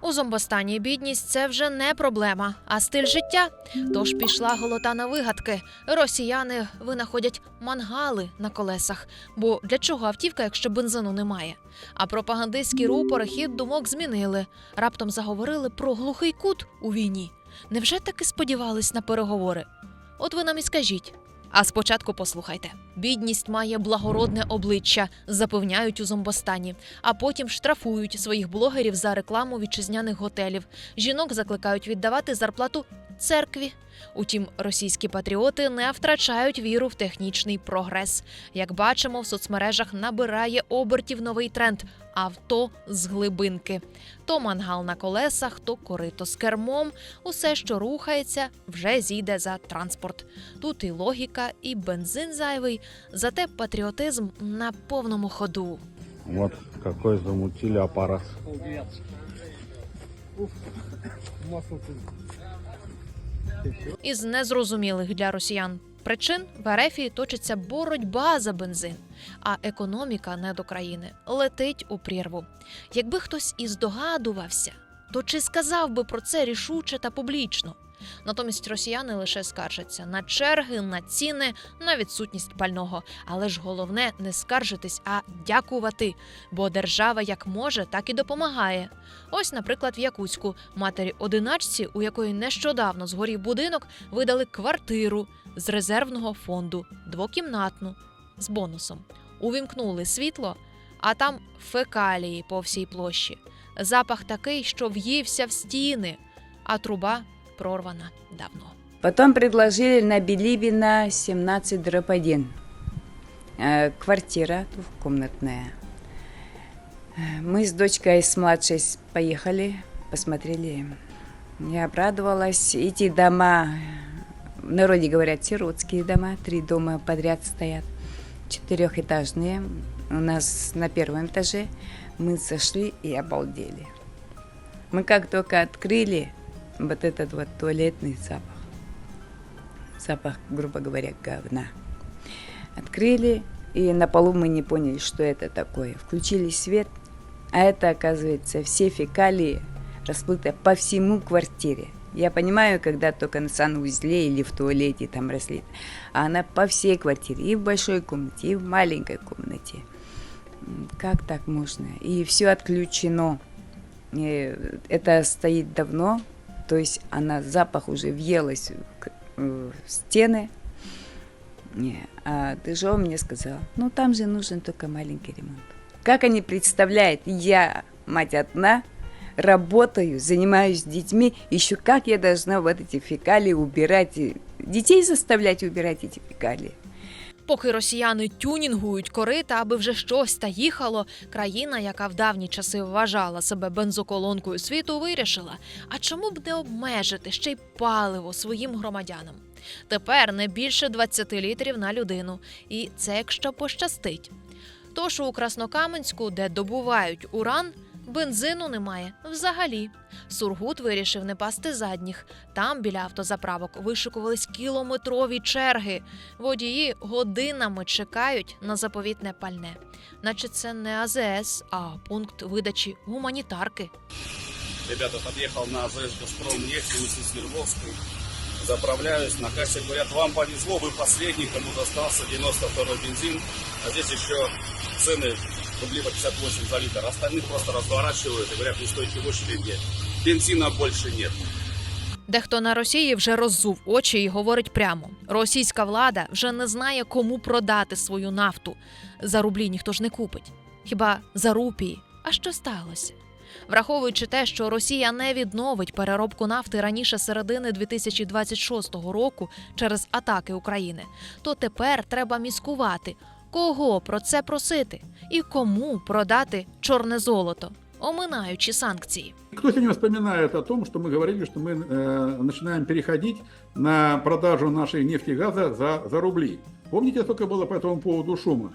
У зомбостані бідність це вже не проблема, а стиль життя. Тож пішла голота на вигадки. Росіяни винаходять мангали на колесах. Бо для чого автівка, якщо бензину немає? А пропагандистські рупори хід думок змінили. Раптом заговорили про глухий кут у війні. Невже таки сподівались на переговори? От ви нам і скажіть. А спочатку послухайте: бідність має благородне обличчя, запевняють у зомбостані, а потім штрафують своїх блогерів за рекламу вітчизняних готелів. Жінок закликають віддавати зарплату церкві. Утім, російські патріоти не втрачають віру в технічний прогрес. Як бачимо, в соцмережах набирає обертів новий тренд авто з глибинки. То мангал на колесах, то корито з кермом. Усе, що рухається, вже зійде за транспорт. Тут і логіка, і бензин зайвий, зате патріотизм на повному ходу. Вот какой замутили аппарат. Із незрозумілих для росіян причин в Ерефії точиться боротьба за бензин, а економіка не до країни летить у прірву. Якби хтось і здогадувався, то чи сказав би про це рішуче та публічно? Натомість росіяни лише скаржаться на черги, на ціни, на відсутність пального. Але ж головне не скаржитись, а дякувати. Бо держава як може, так і допомагає. Ось, наприклад, в Якутську матері одиначці, у якої нещодавно згорів будинок, видали квартиру з резервного фонду, двокімнатну з бонусом. Увімкнули світло, а там фекалії по всій площі. Запах такий, що в'ївся в стіни, а труба прорвана давно. Потом предложили на Билибина 17 дробь 1. Э, Квартира двухкомнатная. Э, Мы с дочкой, с младшей поехали, посмотрели. Я обрадовалась. Эти дома, в народе говорят, сиротские дома. Три дома подряд стоят. Четырехэтажные. У нас на первом этаже. Мы зашли и обалдели. Мы как только открыли, вот этот вот туалетный запах. Запах, грубо говоря, говна. Открыли, и на полу мы не поняли, что это такое. Включили свет, а это, оказывается, все фекалии расплыты по всему квартире. Я понимаю, когда только на санузле или в туалете там разлит, а она по всей квартире, и в большой комнате, и в маленькой комнате. Как так можно? И все отключено. Э, Это стоит давно, то есть она запах уже въелась в- в стены. Не, А Дежо мне сказал, ну там же нужен только маленький ремонт. Как они представляют, я, мать одна, работаю, занимаюсь детьми, еще как я должна вот эти фекалии убирать, и детей заставлять убирать эти фекалии. Поки росіяни тюнінгують корита, аби вже щось та їхало, країна, яка в давні часи вважала себе бензоколонкою світу, вирішила: а чому б не обмежити ще й паливо своїм громадянам? Тепер не більше 20 літрів на людину, і це якщо пощастить. Тож у Краснокаменську, де добувають уран, бензину немає взагалі. Сургут вирішив не пасти задніх. Там біля автозаправок вишикувались кілометрові черги. Водії годинами чекають на заповітне пальне, наче це не АЗС, а пункт видачі гуманітарки. Ребята, подъехал на АЗС «Газпром» нефть, улица Свердловской. Заправляюсь, на кассе говорят, вам повезло, вы последний, кому достался 92 бензин. А здесь еще цены рублей по 58 за литр. Остальных просто разворачивают и говорят, не стойте в очереди. Бензина больше нет. Дехто на Росії вже роззув очі і говорить прямо: російська влада вже не знає, кому продати свою нафту. За рублі ніхто ж не купить. Хіба за рупії? А що сталося? Враховуючи те, що Росія не відновить переробку нафти раніше середини 2026 року через атаки України, то тепер треба міскувати, кого про це просити і кому продати чорне золото, оминаючи санкції. Кто сегодня вспоминает о том, что мы говорили, что мы э, начинаем переходить на продажу нашей нефти и газа за, за рубли? Помните, сколько было по этому поводу шума?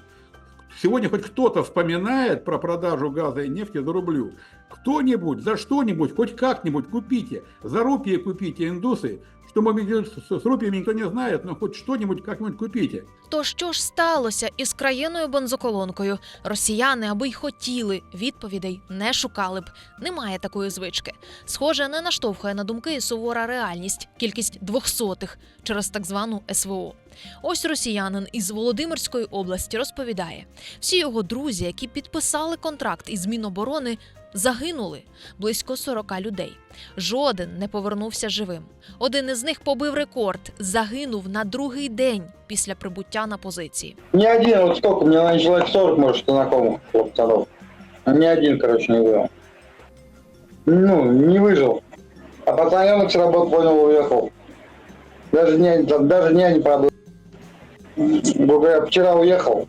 Сегодня хоть кто-то вспоминает про продажу газа и нефти за рублю. кто-нибудь за что-нибудь, хоть как-нибудь купите, за рупии купите, индусы, что мы с с рупиями никто не знает, но хоть что-нибудь как-нибудь купите. То що ж сталося із країною бензоколонкою? Росіяни, аби й хотіли, відповідей не шукали б. Немає такої звички. Схоже, не наштовхує на думки сувора реальність, кількість двохсотих через так звану СВО. Ось росіянин із Володимирської області розповідає: всі його друзі, які підписали контракт із Міноборони, загинули близько 40 людей. Жоден не повернувся живим. Один із них побив рекорд, загинув на другий день після прибуття на позиції. Ни один, вот сколько, у меня наверное, человек 40, может, знакомых хлопцов. Ни один, короче, не выжил. Ну, не выжил. А пацаненок с работы понял, уехал. Даже дня, даже дня не пробыл. Говорю, я вчера уехал,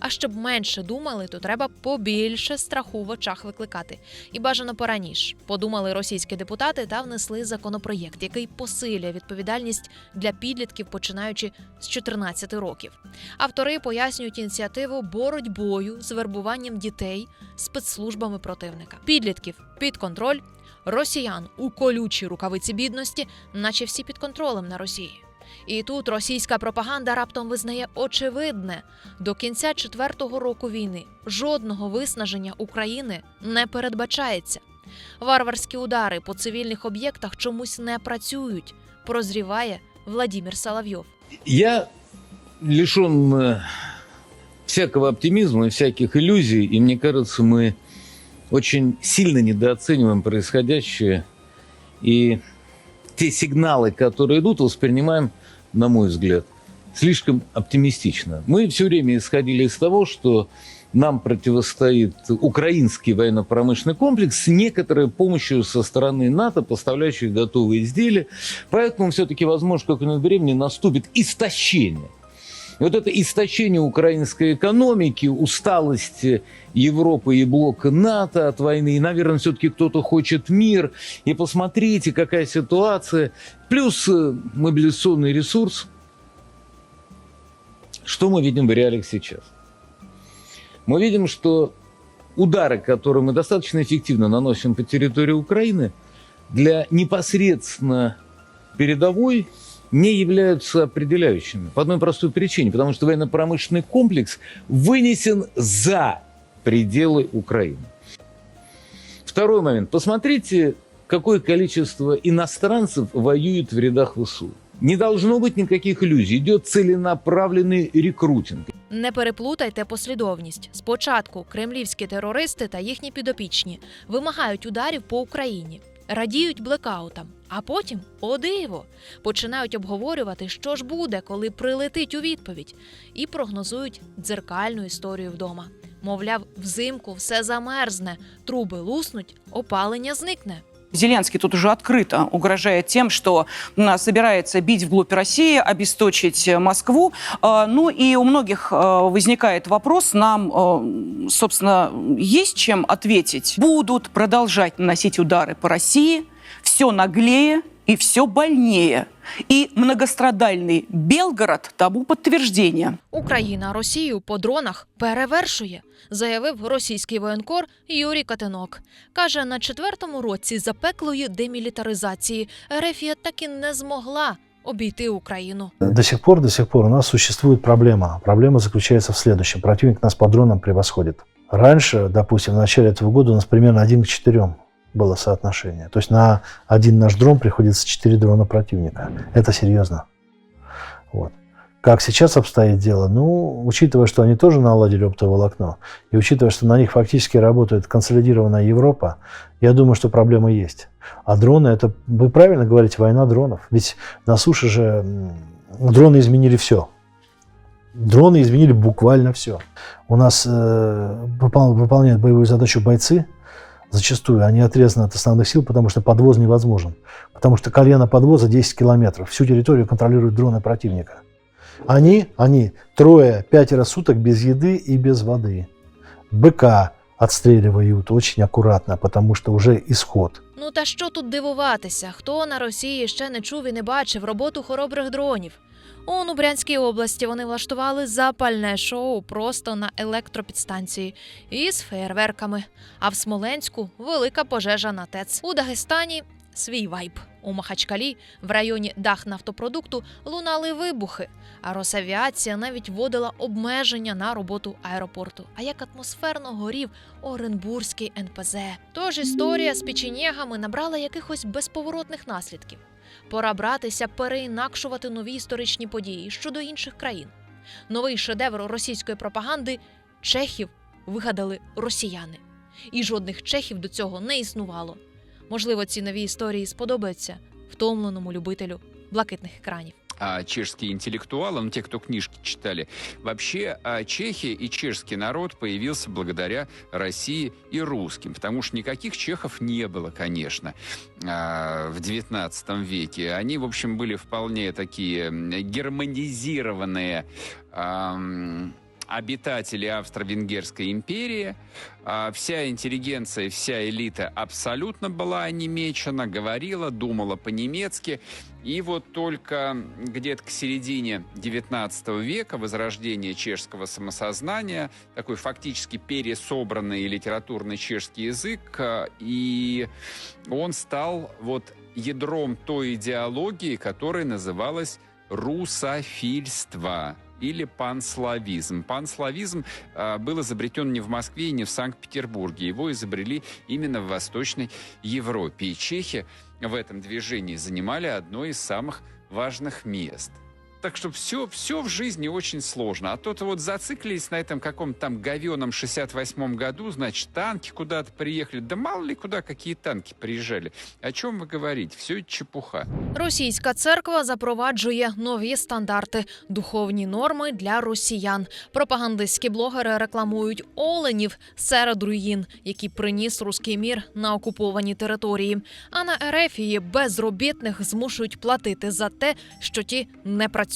а. Щоб менше думали, то треба побільше страху в очах викликати. І бажано пораніш. Подумали російські депутати та внесли законопроєкт, який посилює відповідальність для підлітків, починаючи з 14 років. Автори пояснюють ініціативу боротьбою з вербуванням дітей спецслужбами противника, підлітків під контроль, росіян у колючій рукавиці бідності, наче всі під контролем на Росії. І тут російська пропаганда раптом визнає очевидне: до кінця четвертого року війни жодного виснаження України не передбачається. Варварські удари по цивільних об'єктах чомусь не працюють. Прозріває Владимир Соловйов. Я лишен э, всякого оптимизма и всяких иллюзий, и мне кажется, мы очень сильно недооцениваем происходящее, и те сигналы, которые идут, воспринимаем, на мой взгляд, слишком оптимистично. Мы все время исходили из того, что нам противостоит украинский военно-промышленный комплекс с некоторой помощью со стороны НАТО, поставляющих готовые изделия. Поэтому все-таки, возможно, в какое-нибудь времени наступит истощение. И вот это истощение украинской экономики, усталость Европы и блока НАТО от войны, и, наверное, все-таки кто-то хочет мир. И посмотрите, какая ситуация. Плюс э, мобилизационный ресурс. Что мы видим в реалиях сейчас? Мы видим, что удары, которые мы достаточно эффективно наносим по территории Украины, для непосредственно передовой не являются определяющими. По одной простой причине. Потому что военно-промышленный комплекс вынесен за пределы Украины. Второй момент. Посмотрите, какое количество иностранцев воюет в рядах ВСУ. Не должно быть никаких иллюзий. Идет целенаправленный рекрутинг. Не переплутайте послідовність. Спочатку кремлівські терористи та їхні підопічні вимагають ударів по Україні, радіють блекаутам, а потім, о диво, починають обговорювати, що ж буде, коли прилетить у відповідь, і прогнозують дзеркальну історію вдома. Мовляв, взимку все замерзне, труби луснуть, опалення зникне. Зеленский тут уже открыто угрожает тем, что м, собирается бить вглубь России, обесточить э, Москву. А, Ну и у многих э, возникает вопрос, нам, э, собственно, есть чем ответить. Будут продолжать наносить удары по России, все наглее и все больнее. И многострадальный Белгород тому подтверждение. Україна Росію по дронах перевершує, заявив російський воєнкор Юрій Катинок. Каже, на четвертому році запеклої демілітаризації Ерефія так і не змогла обійти Україну. До сих пор, до сих пор у нас существует проблема. Проблема заключается в следующем. Противник нас по дронам превосходит. Раньше, допустим, в начале этого года у нас примерно 1 к 4 было соотношение. То есть на один наш дрон приходится 4 дрона противника. Это серьезно. Вот. Как сейчас обстоит дело? Ну, учитывая, что они тоже наладили оптоволокно, и учитывая, что на них фактически работает консолидированная Европа, я думаю, что проблема есть. А дроны, это, вы правильно говорите, война дронов. Ведь на суше же дроны изменили все. Дроны изменили буквально все. У нас э, выпол- выполняют боевую задачу бойцы, зачастую они отрезаны от основных сил, потому что подвоз невозможен. Потому что колено подвоза 10 километров. Всю территорию контролируют дроны противника. Они, они трое, пятеро суток без еды и без воды. Быка отстреливают очень аккуратно, потому что уже исход. Ну та що тут дивуватися? Хто на Росії ще не чув і не бачив роботу хоробрих дронів? У Нубрянській області вони влаштували запальне шоу просто на електропідстанції із феєрверками. А в Смоленську велика пожежа на ТЕЦ. У Дагестані свій вайб. У Махачкалі в районі Дахнафтопродукту лунали вибухи, а Росавіація навіть вводила обмеження на роботу аеропорту. А як атмосферно горів Оренбурзький НПЗ. Тож історія з печенєгами набрала якихось безповоротних наслідків. Пора братися переінакшувати нові історичні події щодо інших країн. Новий шедевр російської пропаганди чехів вигадали росіяни. І жодних чехів до цього не існувало. Можливо, ці нові історії сподобаються втомленому любителю блакитних екранів. А, чешские интеллектуалы, ну, те, кто книжки читали. Вообще, а, Чехия и чешский народ появился благодаря России и русским, потому что никаких чехов не было, конечно, а, в XIX веке. Они, в общем, были вполне такие германизированные ам, обитатели Австро-Венгерской империи. А, Вся интеллигенция, вся элита абсолютно была онемечена, говорила, думала по-немецки. И вот только где-то к середине XIX века возрождение чешского самосознания, такой фактически пересобранный литературный чешский язык, а, и он стал вот ядром той идеологии, которая называлась русофильство или панславизм. Панславизм а, был изобретен не в Москве и не в Санкт-Петербурге. Его изобрели именно в Восточной Европе. И чехи в этом движении занимали одно из самых важных мест. Так что все, все в жизни очень сложно. А то-то вот зациклились на этом каком-то там говеном 68-м году, значит, танки куда-то приехали. Да мало ли куда какие танки приезжали. О чем вы говорите? Все это чепуха. Російська церква запроваджує нові стандарти, духовні норми для росіян. Пропагандистські блогери рекламують оленів серед руїн, які приніс руський мір на окуповані території. А на Ерефії безробітних змушують платити за те, що ті не працюють,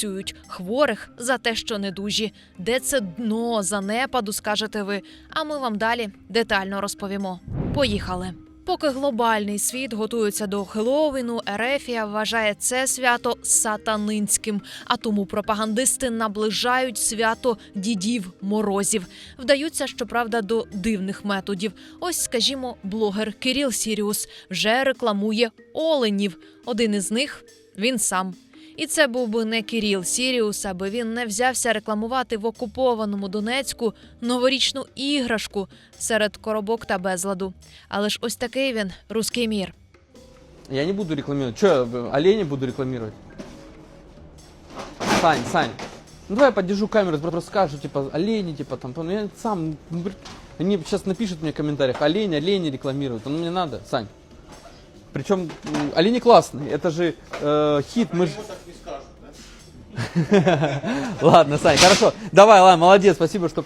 хворих за те, що недужі. Де це дно занепаду, скажете ви. А ми вам далі детально розповімо. Поїхали. Поки глобальний світ готується до Хеллоуіну, Ерефія вважає це свято сатанинським. А тому пропагандисти наближають свято дідів морозів. Вдаються, щоправда, до дивних методів. Ось, скажімо, блогер Кирил Сіріус вже рекламує оленів. Один із них він сам. І це був би не Кіріл Сіріус, аби він не взявся рекламувати в окупованому Донецьку новорічну іграшку серед коробок та безладу. Але ж ось такий він руський мір. Я не буду рекламировать. Че, я э, буду рекламировать? Сань, Сань, ну давай я подержу камеру, скажу, типа, олени, типа, там, я сам, ну, они сейчас напишут мне в комментариях, олень, олени рекламируют, ну мне надо, Сань. Причем олени классные, это же э, хит, мы. Ладно, Сань, хорошо. Давай, ладно, молодец, спасибо, что...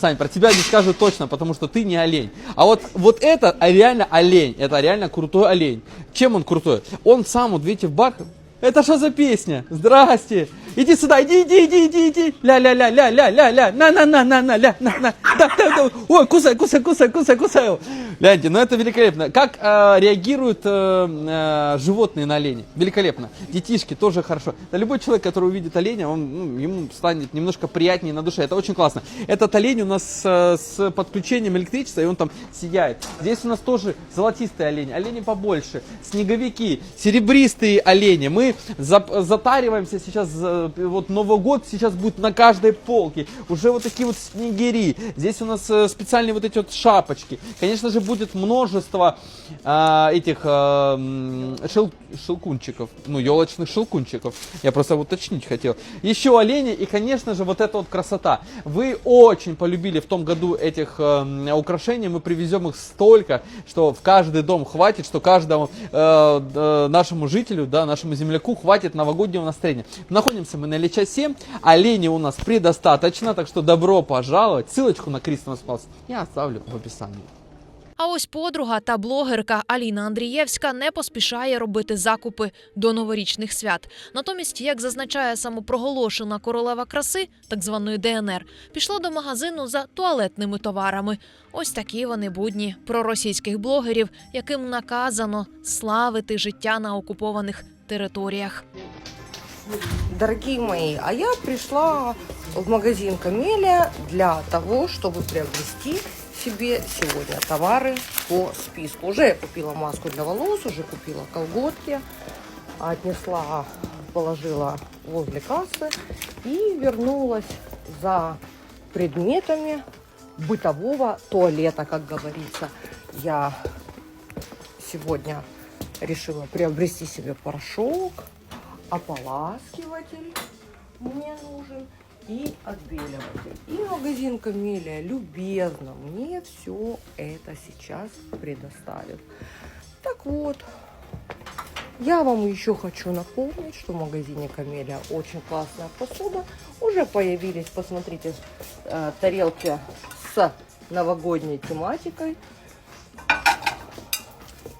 Сань, про тебя не скажу точно, потому что ты не олень. А вот, вот это а, реально олень, это реально крутой олень. Чем он крутой? Он сам, вот видите, в бак... Это что за песня? Здрасте! Иди сюда, иди, иди, иди, иди, иди. Ля-ля-ля-ля-ля-ля-ля. На-на-на-на-на, ля, на, на. Да, да, да. Ой, кусай, кусай, кусай, кусай, кусай. Гляньте, ну это великолепно. Как э, реагируют э, э, животные на оленя? Великолепно. Детишки тоже хорошо. Да любой человек, который увидит оленя, он, ну, ему станет немножко приятнее на душе. Это очень классно. Этот олень у нас э, с подключением электричества, и он там сияет. Здесь у нас тоже золотистые олени, олени побольше, снеговики, серебристые олени. Мы зап- затариваемся сейчас, э, вот Новый год сейчас будет на каждой полке. Уже вот такие вот снегири. Здесь у нас э, специальные вот эти вот шапочки. Конечно же, будет множество э, этих э, шел- шелкунчиков, ну, елочных шелкунчиков. Я просто уточнить хотел. Еще олени и, конечно же, вот эта вот красота. Вы очень полюбили в том году этих э, украшений. Мы привезем их столько, что в каждый дом хватит, что каждому э, д- нашему жителю, да, нашему земляку хватит новогоднего настроения. Находимся мы на Ильича 7. Оленей у нас предостаточно, так что добро пожаловать. Ссылочку на Christmas Pulse я оставлю в описании. А ось подруга та блогерка Аліна Андрієвська не поспішає робити закупи до новорічних свят. Натомість, як зазначає самопроголошена королева краси, так званої ДНР, пішла до магазину за туалетними товарами. Ось такі вони будні проросійських блогерів, яким наказано славити життя на окупованих територіях. Дорогие мои, а я пришла в магазин Камелия для того, чтобы приобрести себе сегодня товары по списку. Уже я купила маску для волос, уже купила колготки, отнесла, положила возле кассы и вернулась за предметами бытового туалета, как говорится. Я сегодня решила приобрести себе порошок, ополаскиватель мне нужен и отбеливатель. И магазин Камелия любезно мне все это сейчас предоставит. Так вот, я вам еще хочу напомнить, что в магазине Камелия очень классная посуда. Уже появились, посмотрите, э, тарелки с новогодней тематикой.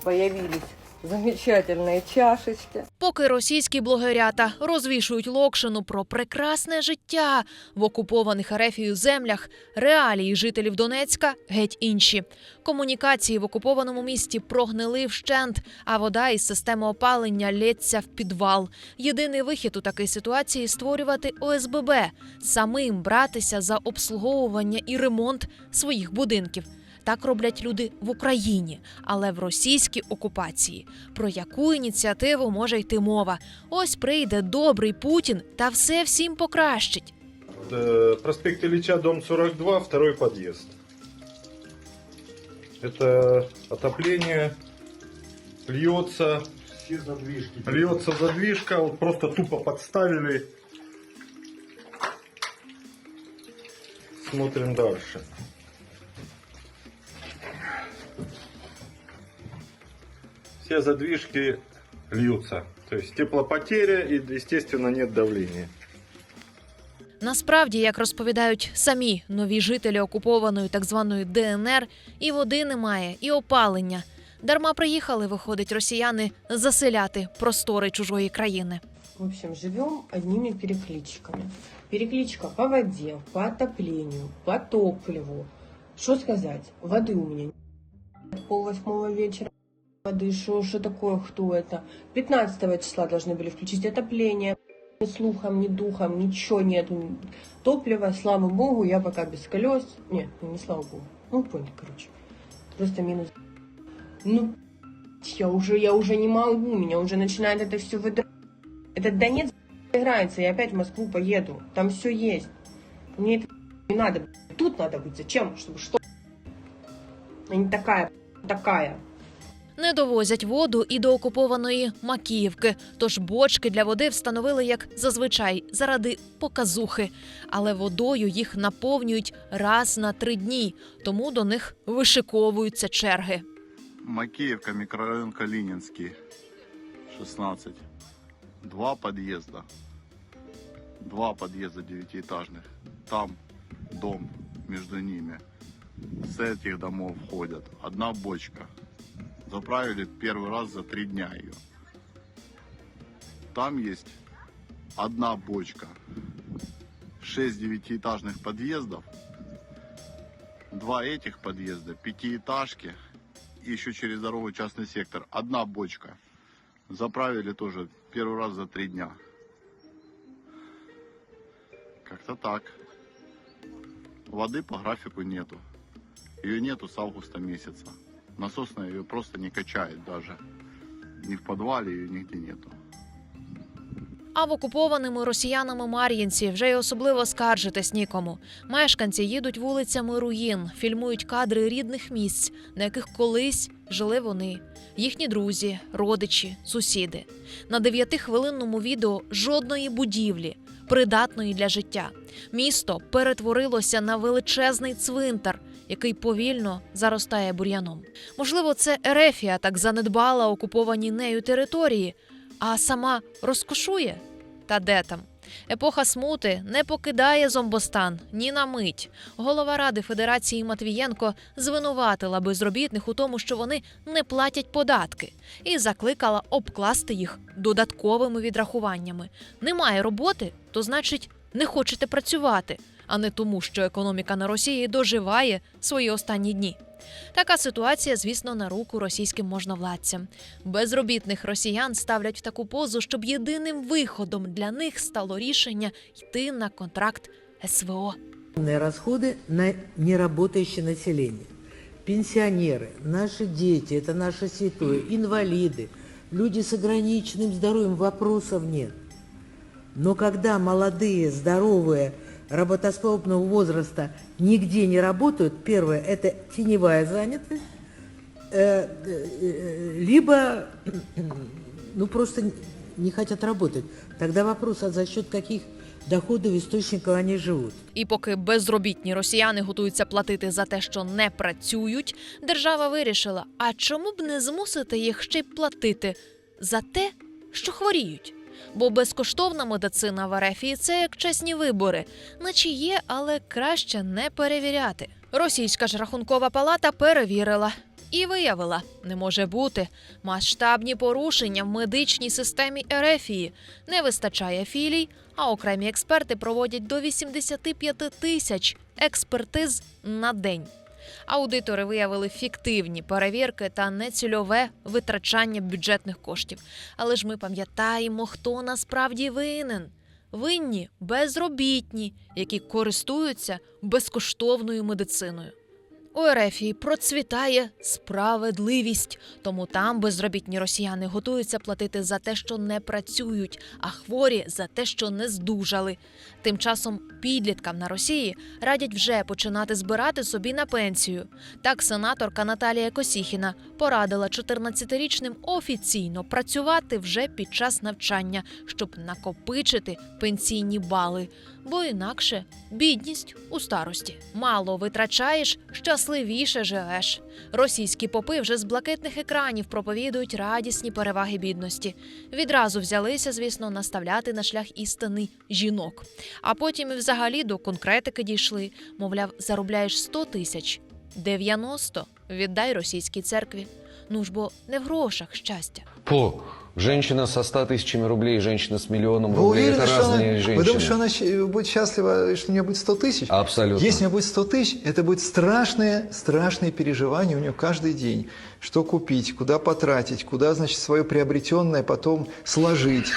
Появились замечательные чашечки. Поки російські блогерята розвішують локшину про прекрасне життя в окупованих Арефією землях, реалії жителів Донецька геть інші. Комунікації в окупованому місті прогнили вщент, а вода із системи опалення лється в підвал. Єдиний вихід у такій ситуації створювати ОСББ, самим братися за обслуговування і ремонт своїх будинків. Так роблять люди в Україні, але в російській окупації. Про яку ініціативу може йти мова? Ось прийде добрий Путін та все всім покращить. Э, Проспект Ильича, дом 42, второй подъезд. Это отопление, льется, льется задвижка, вот просто тупо подставили. Смотрим дальше. Все задвижки льются. То есть теплопотеря и, естественно, нет давления. Насправді, як розповідають самі нові жителі окупованої так званої ДНР, і води немає, і опалення. Дарма приїхали, виходить, росіяни заселяти простори чужої країни. В общем, живем одними перекличками. Перекличка по воде, по отоплению, по топливу. Что сказать? Воды у меня нет. пол восьмого вечера. Воды, что, что такое, кто это? 15 числа должны были включить отопление. Ни слухом, ни духом, ничего нету. Топлива, слава богу, я пока без колес. Нет, ну не слава богу. Ну, понял, короче. Просто минус. Ну, я уже, я уже не могу, меня уже начинает это все выдрать. Этот Донец играется, я опять в Москву поеду. Там все есть. Мне это не надо. Тут надо быть. Зачем? Чтобы что? Я не такая, такая. Не довозять воду і до окупованої Макіївки, тож бочки для води встановили як зазвичай заради показухи. Але водою їх наповнюють раз на три дні, тому до них вишиковуються черги. Макеевка, микрорайон Калининский, 16. Два подъезда. Два подъезда девятиэтажных. Там дом между ними. С этих домов входят одна бочка. Заправили первый раз за три дня ее. Там есть одна бочка. Шесть девятиэтажных подъездов. Два этих подъезда, пятиэтажки и еще через дорогу частный сектор. Одна бочка. Заправили тоже первый раз за три дня. Как-то так. Воды по графику нету. Ее нету с августа месяца. Насосная ее просто не качает даже. Ни в подвале ее нигде нету. А в окупованими росіянами Мар'їнці вже й особливо скаржитись нікому. Мешканці їдуть вулицями руїн, фільмують кадри рідних місць, на яких колись жили вони, їхні друзі, родичі, сусіди. На дев'ятихвилинному відео жодної будівлі, придатної для життя. Місто перетворилося на величезний цвинтар, який повільно заростає бур'яном. Можливо, це Ерефія так занедбала окуповані нею території, а сама розкошує? Та де там? Епоха смути не покидає зомбостан ні на мить. Голова ради Федерації Матвієнко звинуватила безробітних у тому, що вони не платять податки, і закликала обкласти їх додатковими відрахуваннями. Немає роботи, то значить не хочете працювати а не тому, що економіка на Росії доживає свої останні дні. Така ситуація, звісно, на руку російським можновладцям. Безробітних росіян ставлять в таку позу, щоб єдиним виходом для них стало рішення йти на контракт СВО. расходы на неработающее население. Пенсионеры, наши дети, это наше святое, инвалиды, люди с ограниченным здоровьем, вопросов нет. Но когда молодые, здоровые, работоспособного возраста нигде не работают, первое – это теневая занятость, э, э, либо ну, просто не хотят работать. Тогда вопрос, а за счет каких доходов, источников они живут? І поки безробітні росіяни готуються платити за те, що не працюють, держава вирішила: а чому б не змусити їх ще й платити за те, що хворіють? Бо безкоштовна медицина в Арефії це як чесні вибори, наче є, але краще не перевіряти. Російська ж рахункова палата перевірила. І виявила, не може бути масштабні порушення в медичній системі Ерефії. Не вистачає філій, а окремі експерти проводять до 85 тисяч експертиз на день. Аудитори виявили фіктивні перевірки та нецільове витрачання бюджетних коштів. Але ж ми пам'ятаємо, хто насправді винен. Винні безробітні, які користуються безкоштовною медициною. У Ерефії процвітає справедливість, тому там безробітні росіяни готуються платити за те, що не працюють, а хворі за те, що не здужали. Тим часом підліткам на Росії радять вже починати збирати собі на пенсію. Так сенаторка Наталія Косіхіна порадила 14-річним офіційно працювати вже під час навчання, щоб накопичити пенсійні бали. Бо інакше бідність у старості. Мало витрачаєш, щасливіше живеш. Російські попи вже з блакитних екранів проповідують радісні переваги бідності. Відразу взялися, звісно, наставляти на шлях істини жінок. А потім і взагалі до конкретики дійшли. Мовляв, заробляєш 100 тисяч, 90 віддай російській церкві. Ну ж бо не в грошах щастя. По. Женщина со 100 тысячами рублей, женщина с миллионом Вы рублей. уверены, это что она, разные вы женщины. думаете, что она будет счастлива, что у нее будет 100 тысяч? Абсолютно. Если у нее будет 100 тысяч, это будет страшные, страшные переживания у нее каждый день. Что купить, куда потратить, куда, значит, свое приобретенное потом сложить.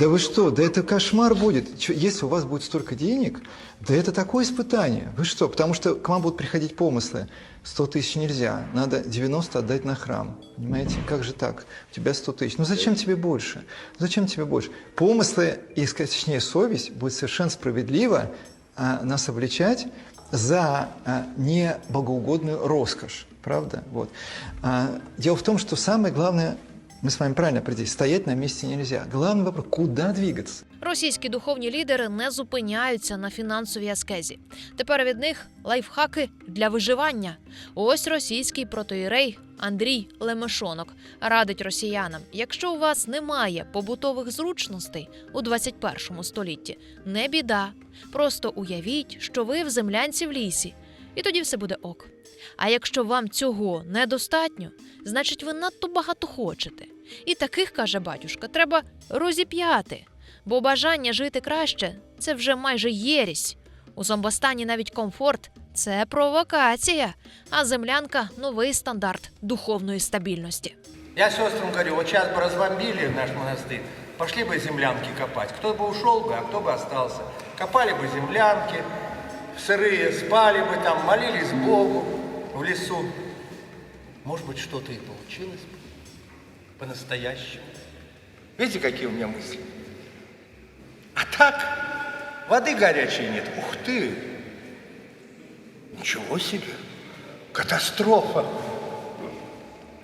Да вы что, да это кошмар будет. Если у вас будет столько денег, да это такое испытание. Вы что, потому что к вам будут приходить помыслы. 100 тысяч нельзя, надо 90 отдать на храм. Понимаете, как же так? У тебя 100 тысяч. Ну зачем тебе больше? Зачем тебе больше? Помыслы, и, точнее совесть, будет совершенно справедливо а, нас обличать за а, небогоугодную роскошь. Правда? Вот. А, дело в том, что самое главное, мы с вами правильно определились, стоять на месте нельзя. Главный вопрос, куда двигаться? Російські духовні лідери не зупиняються на фінансовій аскезі. Тепер від них лайфхаки для виживання. Ось російський протоїрей Андрій Лемешонок радить росіянам: якщо у вас немає побутових зручностей у 21 столітті, не біда. Просто уявіть, що ви в землянці в лісі, і тоді все буде ок. А якщо вам цього недостатньо, значить ви надто багато хочете. І таких, каже батюшка, треба розіп'яти. Бо бажання жити краще це вже майже єрість. У зомбостані навіть комфорт це провокація, а землянка новий стандарт духовної стабільності. Я сестрам говорю, вот сейчас бы разбомбили наш монастырь, пошли бы землянки копать. Кто бы ушел бы, а кто бы остался. Копали бы землянки, Сырые, спали бы там, молились Богу в лесу. Может быть, что-то и получилось бы по-настоящему. Видите, какие у меня мысли? А так, воды горячей нет. Ух ты! Ничего себе! Катастрофа!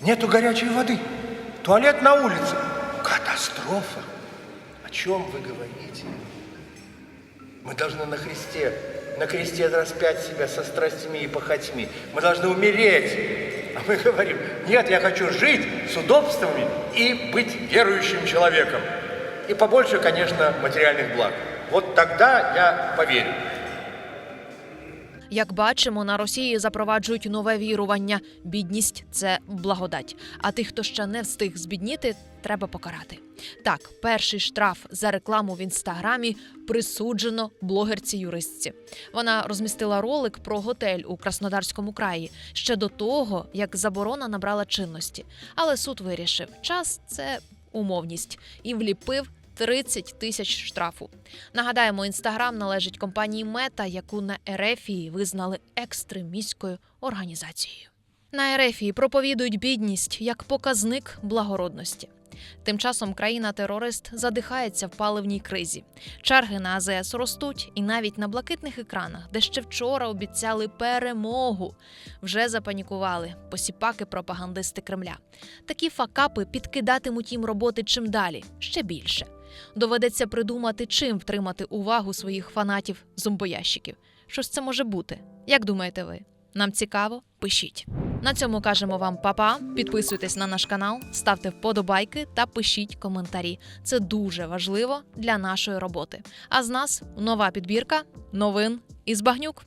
Нету горячей воды. Туалет на улице. Катастрофа. О чем вы говорите? Мы должны на Христе, на кресте распять себя со страстями и похотьми. Мы должны умереть. А мы говорим, нет, я хочу жить с удобствами и быть верующим человеком. И побольше, конечно, материальных благ. Вот тогда я поверю. Як бачимо, на Росії запроваджують нове вірування: бідність це благодать. А тих, хто ще не встиг збідніти, треба покарати. Так, перший штраф за рекламу в інстаграмі присуджено блогерці-юристці. Вона розмістила ролик про готель у Краснодарському краї ще до того, як заборона набрала чинності. Але суд вирішив, час це умовність і вліпив 30 тисяч штрафу. Нагадаємо, інстаграм належить компанії Мета, яку на Ерефії визнали екстремістською організацією. На Ерефії проповідують бідність як показник благородності. Тим часом країна-терорист задихається в паливній кризі. Черги на АЗС ростуть, і навіть на блакитних екранах, де ще вчора обіцяли перемогу, вже запанікували посіпаки пропагандисти Кремля. Такі факапи підкидатимуть їм роботи чим далі, ще більше. Доведеться придумати, чим втримати увагу своїх фанатів зомбоящиків. Що ж це може бути? Як думаєте ви? Нам цікаво? Пишіть. На цьому кажемо вам па-па. Підписуйтесь на наш канал, ставте вподобайки та пишіть коментарі. Це дуже важливо для нашої роботи. А з нас нова підбірка новин із багнюк.